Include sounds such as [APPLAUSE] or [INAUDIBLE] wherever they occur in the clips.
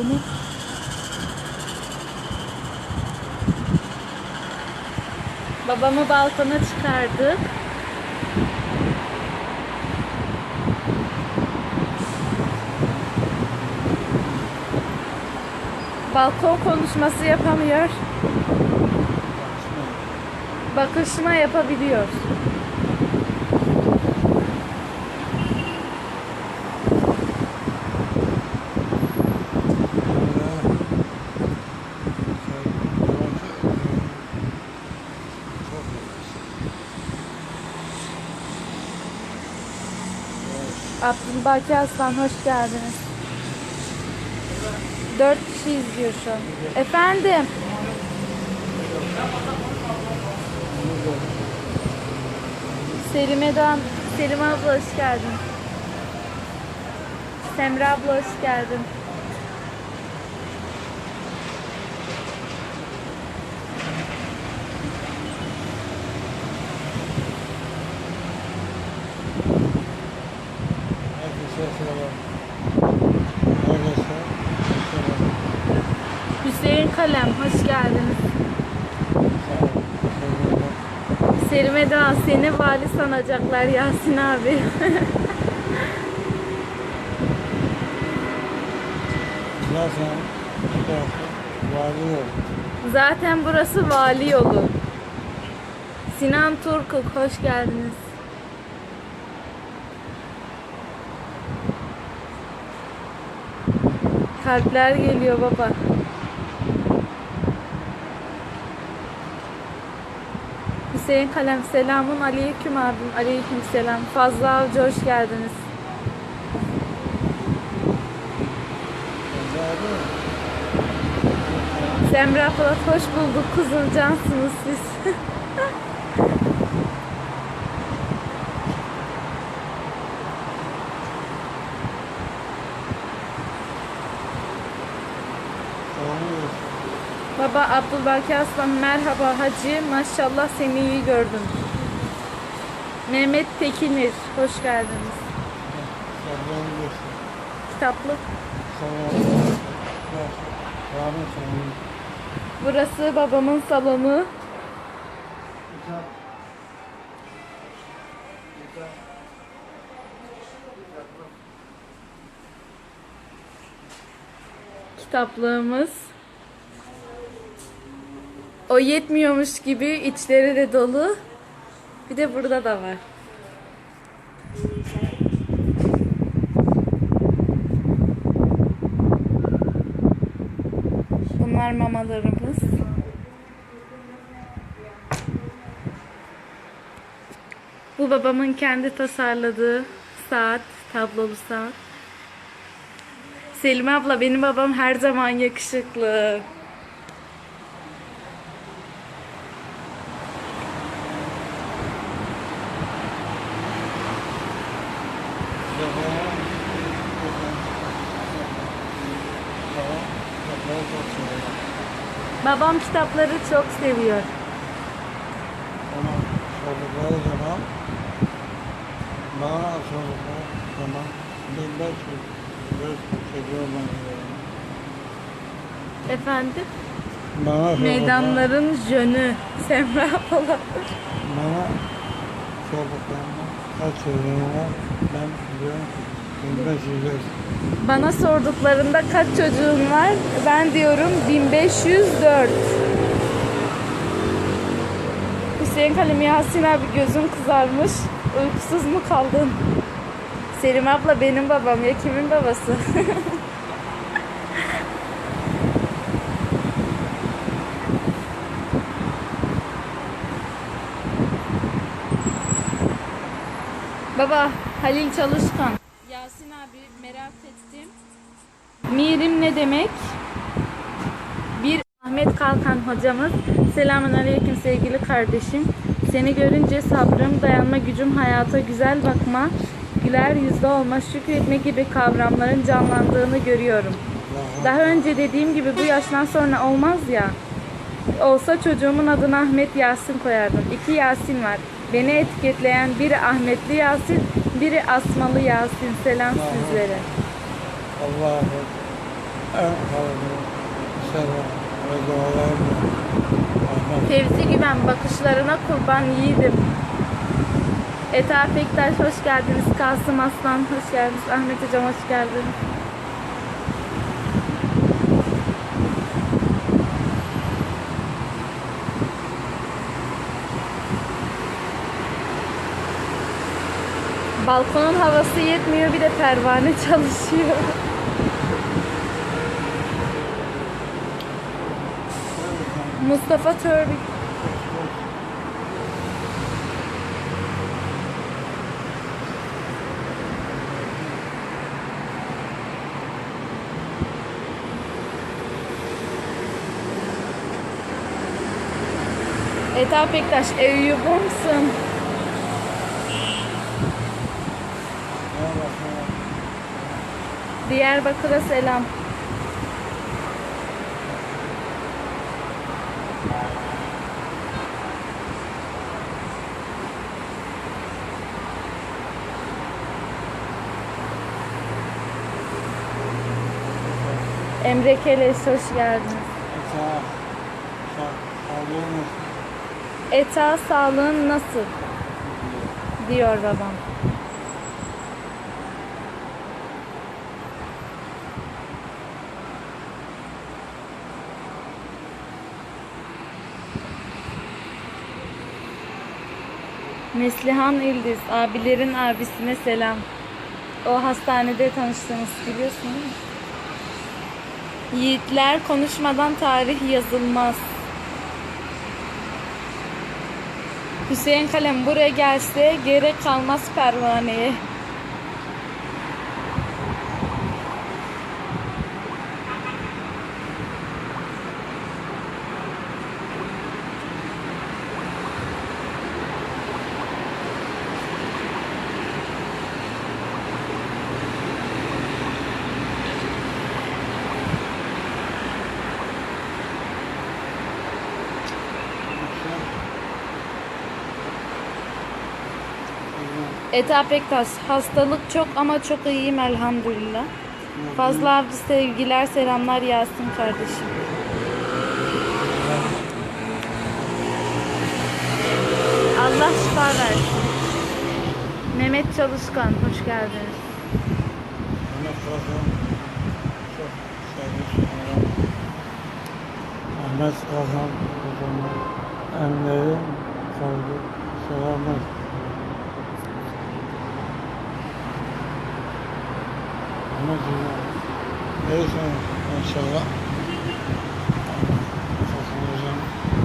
Bunu Babamı balkona çıkardık. Balkon konuşması yapamıyor. Bakışma yapabiliyor. Abdülbaki Aslan hoş geldiniz. Dört kişi izliyor şu an. Efendim. Selime Doğan, Selim abla hoş geldin. Semra abla hoş geldin. Hüseyin Kalem hoş geldiniz. Selime Doğan seni vali sanacaklar Yasin abi. Zaten vali yok. Zaten burası vali yolu. Sinan Turkuk hoş geldiniz. Kalpler geliyor baba. Hüseyin Kalem selamun aleyküm abim. Aleyküm selam. Fazla Avcı hoş geldiniz. Semra Polat hoş bulduk. Kuzum cansınız siz. [LAUGHS] Vali yok. Baba Abdülbaki Aslan merhaba hacı. Maşallah seni iyi gördüm. Mehmet Tekinir hoş geldiniz. Kitaplık. Burası babamın salonu. Kitaplığımız. O yetmiyormuş gibi içleri de dolu. Bir de burada da var. Bunlar mamalarımız. Bu babamın kendi tasarladığı saat, tablolu saat. Selim abla benim babam her zaman yakışıklı. Çok seviyorum. Babam kitapları çok seviyor. Ama sordukları zaman bana sordukları zaman bir beş yüz seviyor bana. Efendim? Bana Meydanların jönü. Semra abla. bana sorduklarını kaç ben biliyorum ki 1500 yaş. Bana sorduklarında kaç çocuğun var? Ben diyorum 1504. Hüseyin Kalim Yasin abi gözün kızarmış. Uykusuz mu kaldın? Selim abla benim babam ya kimin babası? [LAUGHS] Baba Halil Çalışkan. Ettim. Mirim ne demek? Bir Ahmet Kalkan hocamız. Selamun aleyküm sevgili kardeşim. Seni görünce sabrım, dayanma gücüm, hayata güzel bakma, güler yüzlü olma, şükretme gibi kavramların canlandığını görüyorum. Daha önce dediğim gibi bu yaştan sonra olmaz ya. Olsa çocuğumun adını Ahmet Yasin koyardım. İki Yasin var. Beni etiketleyen biri Ahmetli Yasin, biri Asmalı Yasin. Selam sizlere. Allah'a emanet. en fazla selam ve dualarla Fevzi Güven bakışlarına kurban yiğidim. Eta Pektaş hoş geldiniz. Kasım Aslan hoş geldiniz. Ahmet Hocam hoş geldiniz. Balkonun havası yetmiyor bir de pervane [LAUGHS] çalışıyor. Mustafa Törbük Eta Pektaş Eyyubumsun. Diyarbakır'a selam. Emre Keleş hoş geldiniz. Sağ sağ sağlığınız Eta sağlığın nasıl? diyor babam. Neslihan İldiz, abilerin abisine selam. O hastanede tanıştığımız biliyorsun değil mi? Yiğitler konuşmadan tarih yazılmaz. Hüseyin Kalem buraya gelse gerek kalmaz pervaneye. Eta Pektaş, hastalık çok ama çok iyiyim elhamdülillah. Fazla avcı sevgiler, selamlar Yasin kardeşim. Allah şifa versin. Mehmet Çalışkan, hoş geldiniz. Ahmet Kazan çok sevgi selam. Ahmet Kazan hocama emleri sevgi selamlar.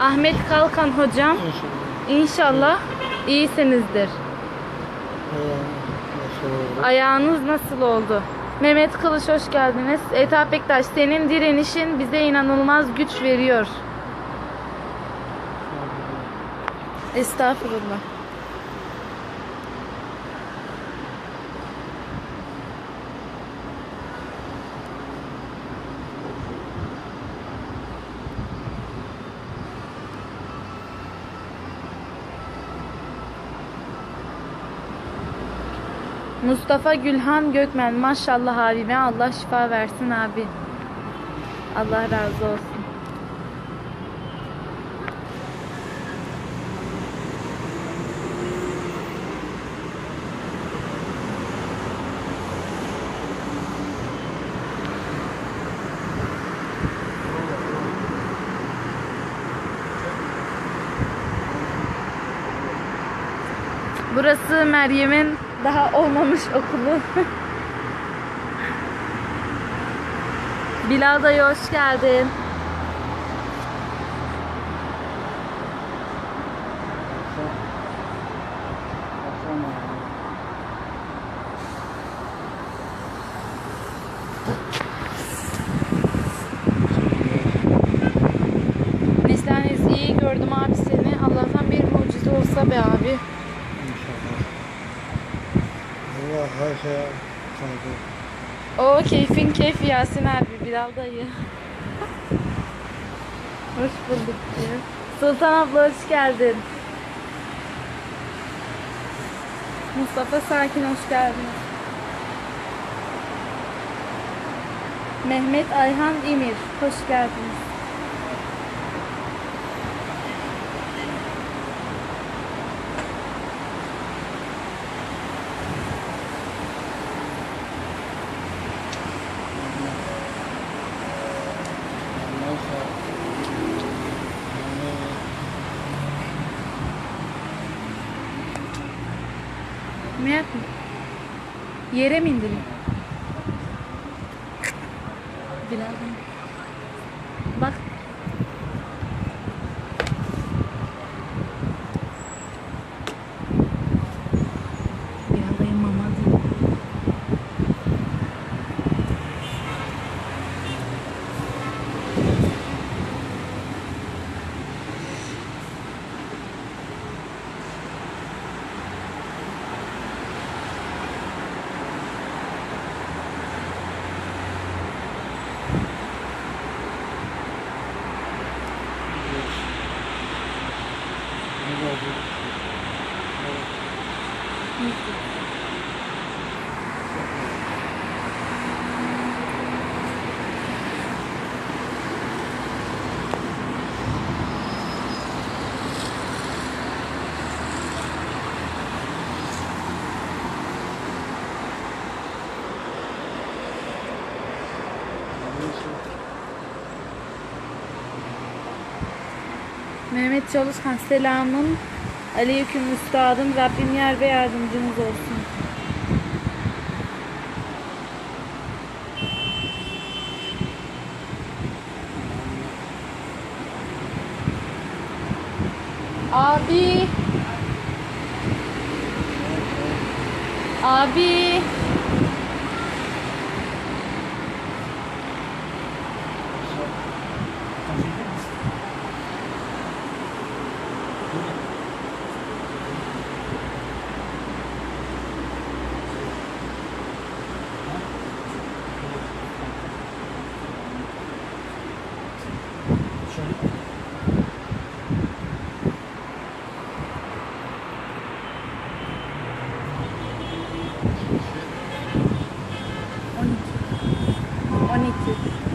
Ahmet Kalkan hocam, inşallah. iyisinizdir. Ayağınız nasıl oldu? Mehmet Kılıç hoş geldiniz. Eta Pektaş senin direnişin bize inanılmaz güç veriyor. Estağfurullah. Mustafa Gülhan Gökmen maşallah abime Allah şifa versin abi. Allah razı olsun. Burası Meryem'in daha olmamış okulu. [LAUGHS] Bilal dayı hoş geldin. Neslihanes iyi gördüm abi. Allah'tan bir mucize olsa be abi. İnşallah. Şeye kadir. O keyfin keyfi Yasin abi Bilal dayı. [LAUGHS] hoş bulduk diyor. Sultan abla hoş geldin. Mustafa Sakin hoş geldin. Mehmet Ayhan İmir. Hoş geldiniz. Yere mi indireyim? Bilal'den. Bak. Mehmet Çalışkan selamın aleyküm üstadım Rabbim yer ve yardımcınız olsun. Abi. Abi. Thank you.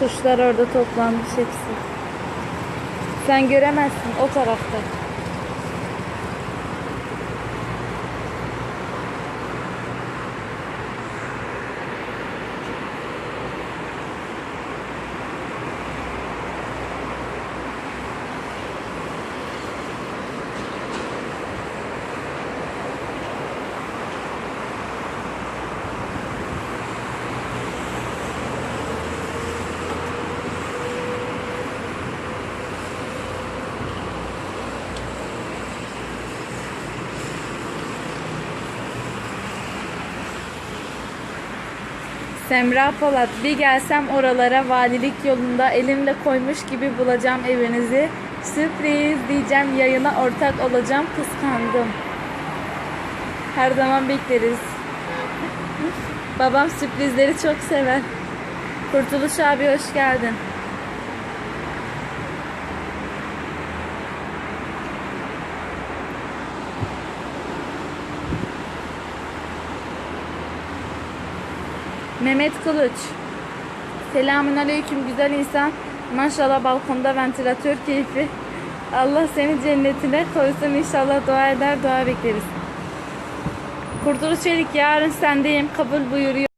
Kuşlar orada toplanmış hepsi. Sen göremezsin o tarafta. Semra Polat bir gelsem oralara valilik yolunda elimle koymuş gibi bulacağım evinizi. Sürpriz diyeceğim yayına ortak olacağım kıskandım. Her zaman bekleriz. Babam sürprizleri çok sever. Kurtuluş abi hoş geldin. Mehmet Kılıç. Selamün aleyküm güzel insan. Maşallah balkonda ventilatör keyfi. Allah seni cennetine koysun inşallah dua eder dua bekleriz. Kurtuluş Çelik yarın sendeyim kabul buyuruyor.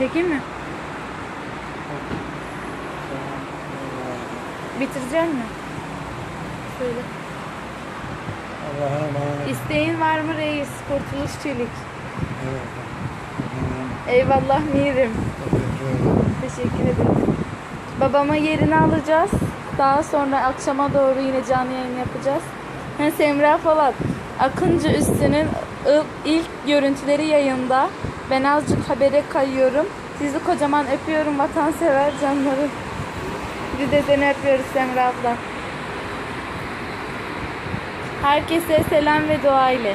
Çekeyim mi? Bitirecek mi? Söyle. Allah'a emanet. İsteğin var mı reis? Kurtuluş Çelik. Evet. Eyvallah Mirim. Teşekkür ederim. Babama yerini alacağız. Daha sonra akşama doğru yine canlı yayın yapacağız. Ha, Semra Polat. Akıncı Üstü'nün il- ilk görüntüleri yayında. Ben azıcık habere kayıyorum. Sizi kocaman öpüyorum vatansever canlarım. Biz de seni öpüyoruz Semra abla. Herkese selam ve dua ile.